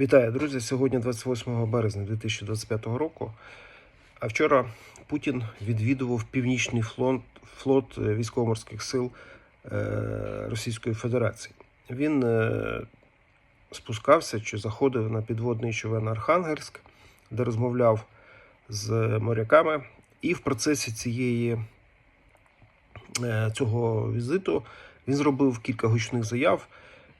Вітаю, друзі! Сьогодні 28 березня 2025 року. А вчора Путін відвідував північний флот, флот е, військово-морських сил е, Російської Федерації. Він е, спускався чи заходив на підводний човен Архангельськ, де розмовляв з моряками. І в процесі цієї, цього візиту він зробив кілька гучних заяв.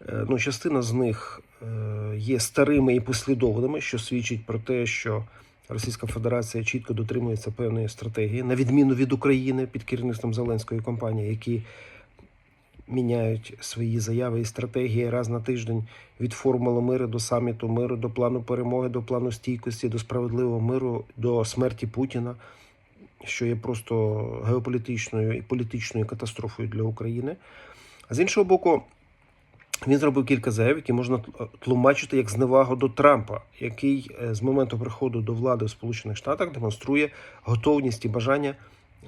Е, Ну, частина з них е, є старими і послідовними, що свідчить про те, що Російська Федерація чітко дотримується певної стратегії, на відміну від України під керівництвом Зеленської компанії, які міняють свої заяви і стратегії раз на тиждень від формули миру до саміту миру, до плану перемоги, до плану стійкості, до справедливого миру, до смерті Путіна, що є просто геополітичною і політичною катастрофою для України. А з іншого боку, він зробив кілька заяв, які можна тлумачити як зневагу до Трампа, який е, з моменту приходу до влади в Сполучених Штатах демонструє готовність і бажання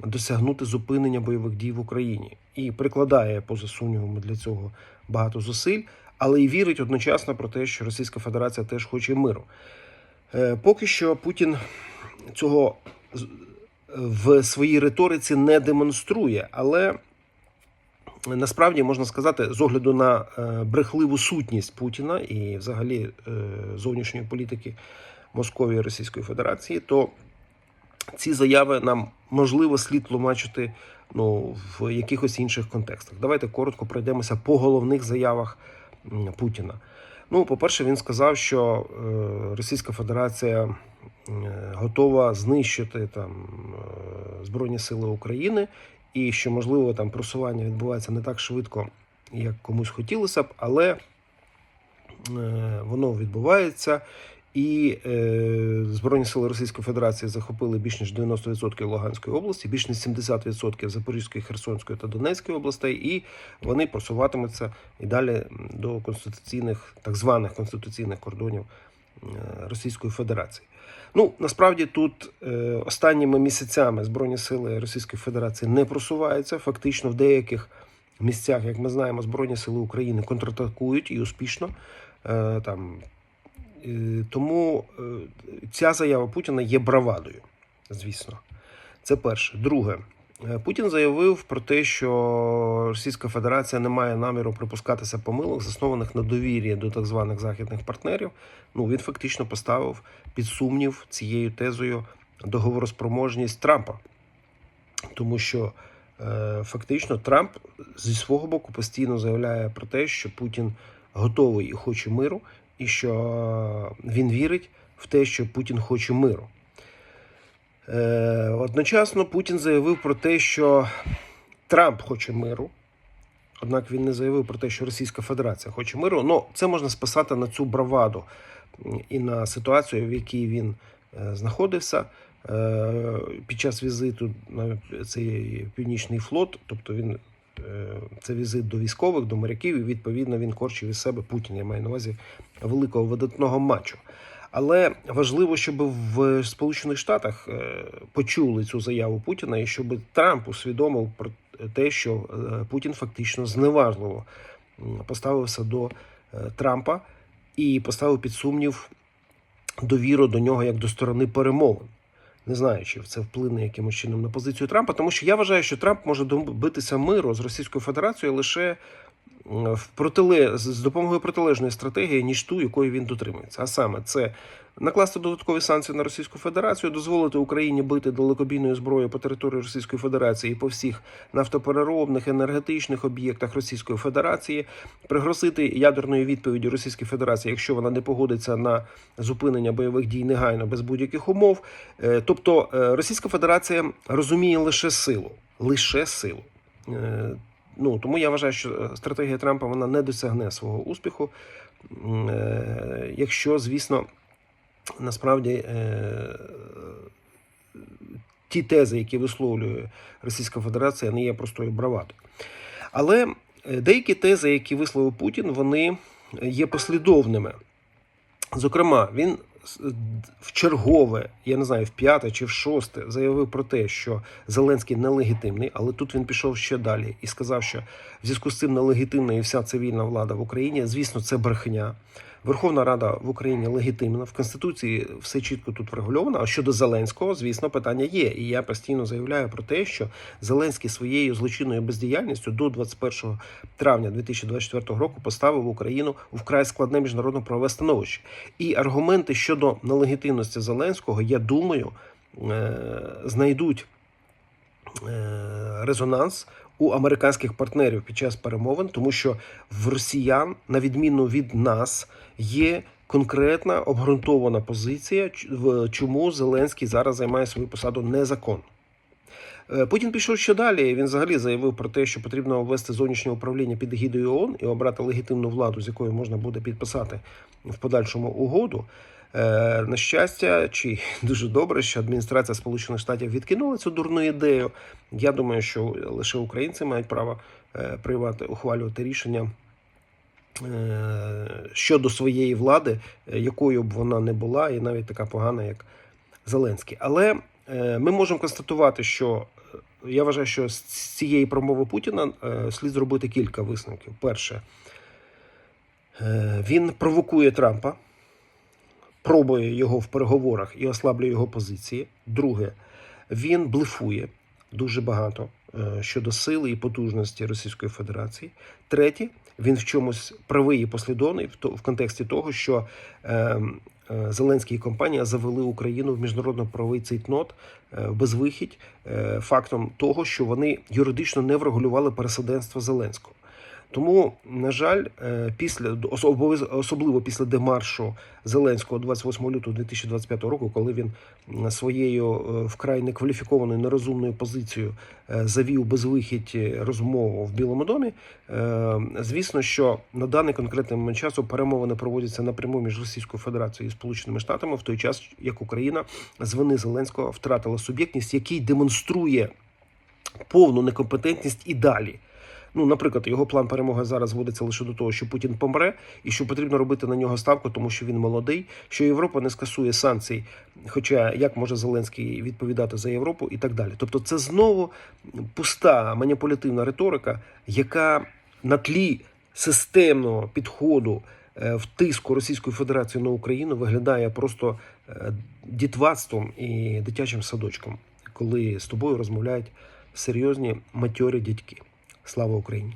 досягнути зупинення бойових дій в Україні і прикладає поза сумнівами для цього багато зусиль, але і вірить одночасно про те, що Російська Федерація теж хоче миру. Е, Поки що Путін цього в своїй риториці не демонструє, але насправді можна сказати, з огляду на е, брехливу сутність Путіна і взагалі е, зовнішньої політики Московії і Російської Федерації, то ці заяви нам можливо слід тлумачити ну, в якихось інших контекстах. Давайте коротко пройдемося по головних заявах Путіна. Ну, по-перше, він сказав, що е, Російська Федерація готова знищити там Збройні Сили України, і що можливо там просування відбувається не так швидко, як комусь хотілося б, але е, воно відбувається. І е, Збройні сили Російської Федерації захопили більш ніж 90% Луганської області, більш ніж 70% Запорізької, Херсонської та Донецької областей, і вони просуватимуться і далі до конституційних, так званих конституційних кордонів е, Російської Федерації. Ну насправді тут е, останніми місяцями Збройні сили Російської Федерації не просуваються. Фактично, в деяких місцях, як ми знаємо, Збройні сили України контратакують і успішно. Е, там Е, Тому е, ця заява Путіна є бравадою, звісно. Це перше. Друге, Путін заявив про те, що Російська Федерація не має наміру припускатися помилок, заснованих на довір'ї до так званих західних партнерів. Ну він фактично поставив під сумнів цією тезою договороспроможність Трампа, тому що е, фактично Трамп зі свого боку постійно заявляє про те, що Путін готовий і хоче миру, і що він вірить в те, що Путін хоче миру. Е, Одночасно Путін заявив про те, що Трамп хоче миру. Однак він не заявив про те, що Російська Федерація хоче миру. Ну, це можна списати на цю браваду і на ситуацію, в якій він е, знаходився е, під час візиту на цей північний флот. Тобто він це візит до військових, до моряків, і відповідно він корчив із себе Путін. Я маю на увазі великого видатного матчу. Але важливо, щоб в Сполучених Штатах е, почули цю заяву Путіна, і щоб Трамп усвідомив про те, що е, Путін фактично зневажливо поставився до е, Трампа і поставив під сумнів довіру до нього як до сторони перемовин. Не знаю, чи це вплине якимось чином на позицію Трампа, тому що я вважаю, що Трамп може добитися миру з Російською Федерацією лише в протиле... з допомогою протилежної стратегії, ніж ту, якої він дотримується. А саме це накласти додаткові санкції на Російську Федерацію, дозволити Україні бити далекобійною зброєю по території Російської Федерації і по всіх нафтопереробних енергетичних об'єктах Російської Федерації, пригрозити ядерною відповіддю Російській Федерації, якщо вона не погодиться на зупинення бойових дій негайно без будь-яких умов. Е, Тобто е, Російська Федерація розуміє лише силу, лише силу. Е, Ну тому я вважаю, що стратегія Трампа вона не досягне свого успіху, е, якщо, звісно, насправді е, ті тези, які висловлює Російська Федерація, не є простою бравадою. Але е, деякі тези, які висловив Путін, вони є послідовними. Зокрема, він в чергове, я не знаю, в п'яте чи в шосте, заявив про те, що Зеленський нелегітимний, але тут він пішов ще далі і сказав, що в зв'язку з цим нелегітимна і вся цивільна влада в Україні. Звісно, це брехня. Верховна Рада в Україні легітимна. В Конституції все чітко тут врегульовано. А щодо Зеленського, звісно, питання є. І я постійно заявляю про те, що Зеленський своєю злочинною бездіяльністю до 21 травня 2024 року поставив Україну у вкрай складне міжнародно правове становище. І аргументи щодо нелегітимності Зеленського, я думаю, е, знайдуть е, резонанс у американських партнерів під час перемовин, тому що в росіян, на відміну від нас, є конкретна обґрунтована позиція, чому Зеленський зараз займає свою посаду незаконно. Е, Путін пішов ще далі. Він взагалі заявив про те, що потрібно ввести зовнішнє управління під егідою ООН і обрати легітимну владу, з якою можна буде підписати в подальшому угоду. Е, На щастя, чи дуже добре, що адміністрація Сполучених Штатів відкинула цю дурну ідею. Я думаю, що лише українці мають право е, приймати ухвалювати рішення щодо своєї влади, якою б вона не була, і навіть така погана, як Зеленський. Але ми можемо констатувати, що я вважаю, що з цієї промови Путіна е, слід зробити кілька висновків. Перше, е, він провокує Трампа, пробує його в переговорах і ослаблює його позиції. Друге, він блефує дуже багато е, щодо сили і потужності Російської Федерації. Третє, він в чомусь правий і послідовний в, контексті того, що е, е, Зеленський і компанія завели Україну в міжнародно-правовий цейтнот е, в безвихідь е, фактом того, що вони юридично не врегулювали пересаденство Зеленського. Тому, на жаль, е, після особливо- після демаршу Зеленського 28 лютого 2025 року, коли він своєю е, вкрай некваліфікованою нерозумною позицією е, завів безвихідь е, розмову в Білому домі. е, Звісно, що на даний конкретний момент часу перемовини проводяться напряму між Російською Федерацією і Сполученими Штатами в той час, як Україна з вини Зеленського втратила суб'єктність, який демонструє повну некомпетентність і далі. Ну, наприклад, його план перемоги зараз зводиться лише до того, що Путін помре, і що потрібно робити на нього ставку, тому що він молодий, що Європа не скасує санкцій. Хоча як може Зеленський відповідати за Європу і так далі. Тобто, це знову пуста маніпулятивна риторика, яка на тлі системного підходу е, в тиску Російської Федерації на Україну виглядає просто е, дітватством і дитячим садочком, коли з тобою розмовляють серйозні матьорі дядьки. Слава Україні!